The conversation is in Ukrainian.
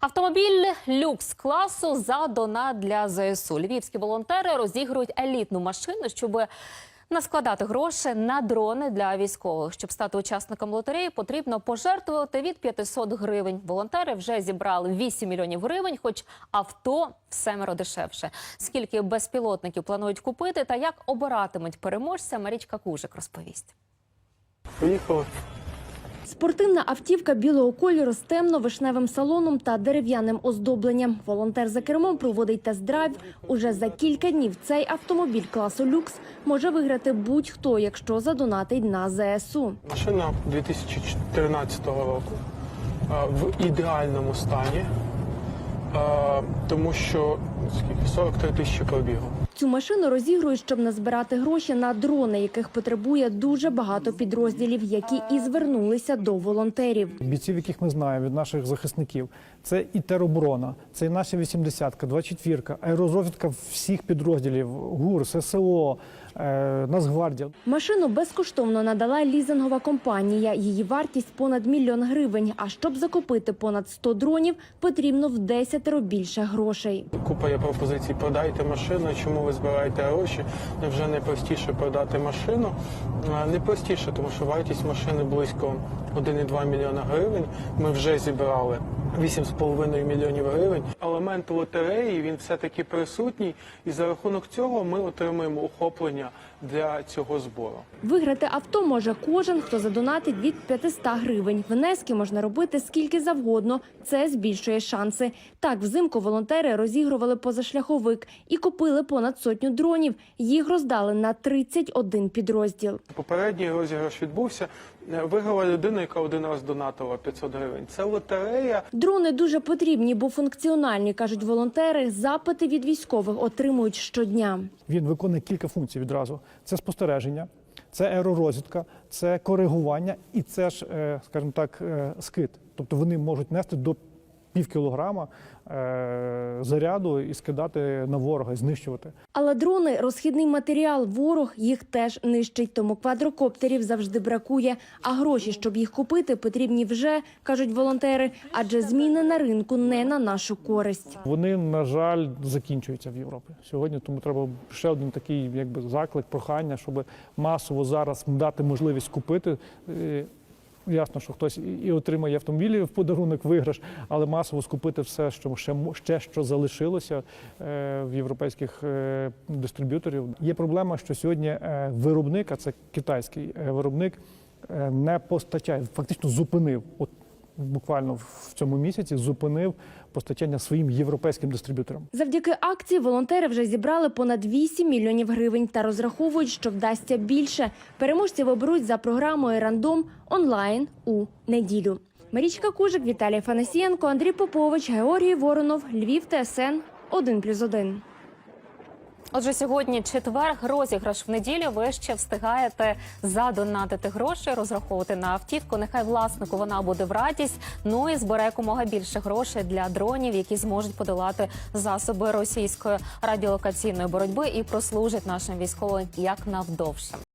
Автомобіль люкс класу за донат для ЗСУ. Львівські волонтери розігрують елітну машину, щоб наскладати гроші на дрони для військових. Щоб стати учасником лотереї, потрібно пожертвувати від 500 гривень. Волонтери вже зібрали 8 мільйонів гривень, хоч авто в семеро дешевше. Скільки безпілотників планують купити та як обиратимуть переможця, Марічка Кужик розповість. Поїхали. Спортивна автівка білого кольору з темно-вишневим салоном та дерев'яним оздобленням. Волонтер за кермом проводить тест-драйв. Уже за кілька днів цей автомобіль класу люкс може виграти будь-хто, якщо задонатить на ЗСУ. Машина 2014 року в ідеальному стані, тому що скільки 43 тисячі пробігу. Цю машину розігрують, щоб назбирати гроші на дрони, яких потребує дуже багато підрозділів, які і звернулися до волонтерів. бійців, яких ми знаємо від наших захисників. Це і тероборона, це наша 80-ка, 24-ка, аеророзвідка всіх підрозділів, ГУР, ССО, е, Нацгвардія. Машину безкоштовно надала лізингова компанія. Її вартість понад мільйон гривень. А щоб закупити понад 100 дронів, потрібно в десятеро більше грошей. Купа є пропозицій. Продайте машину. Чому ви збираєте гроші? Невже не простіше продати машину? Не простіше, тому що вартість машини близько 1,2 мільйона гривень. Ми вже зібрали 8,5 мільйонів гривень. Елемент лотереї він все-таки присутній, і за рахунок цього ми отримуємо охоплення для цього збору. Виграти авто може кожен, хто задонатить від 500 гривень. Внески можна робити скільки завгодно. Це збільшує шанси. Так, взимку волонтери розігрували позашляховик і купили понад сотню дронів. Їх роздали на 31 підрозділ. Попередній розіграш відбувся. Е, Виграла людина, яка один раз донатила 500 гривень. Це лотерея. Дрони дуже потрібні, бо функціональні, кажуть волонтери. Запити від військових отримують щодня. Він виконує кілька функцій відразу: це спостереження, це аеророзвідка, це коригування і це ж, е, скажімо так, скит. скид. Тобто вони можуть нести до пів кілограма е, заряду і скидати на ворога, і знищувати. Але дрони розхідний матеріал. Ворог їх теж нищить, тому квадрокоптерів завжди бракує. А гроші, щоб їх купити, потрібні вже кажуть волонтери, адже зміни на ринку не на нашу користь. Вони, на жаль, закінчуються в Європі сьогодні. Тому треба ще один такий, якби заклик, прохання, щоб масово зараз дати можливість купити. Ясно, що хтось і- отримає автомобілі в подарунок виграш, але масово скупити все, що ще ще що залишилося е, в європейських е, дистриб'юторів. Є проблема, що сьогодні е, виробник, а це китайський виробник, не постачає, фактично зупинив. От буквально в цьому місяці зупинив постачання своїм європейським дистриб'юторам. Завдяки акції волонтери вже зібрали понад 8 мільйонів гривень та розраховують, що вдасться більше. Переможців оберуть за програмою рандом онлайн у неділю. Марічка Кужик, Віталій Фанасієнко, Андрій Попович, Георгій Воронов, Львів, ТСН 1+,1. Отже, сьогодні четвер, розіграш в неділю. Ви ще встигаєте задонатити гроші, розраховувати на автівку. Нехай власнику вона буде в радість. Ну і збере якомога більше грошей для дронів, які зможуть подолати засоби російської радіолокаційної боротьби і прослужать нашим військовим як навдовше.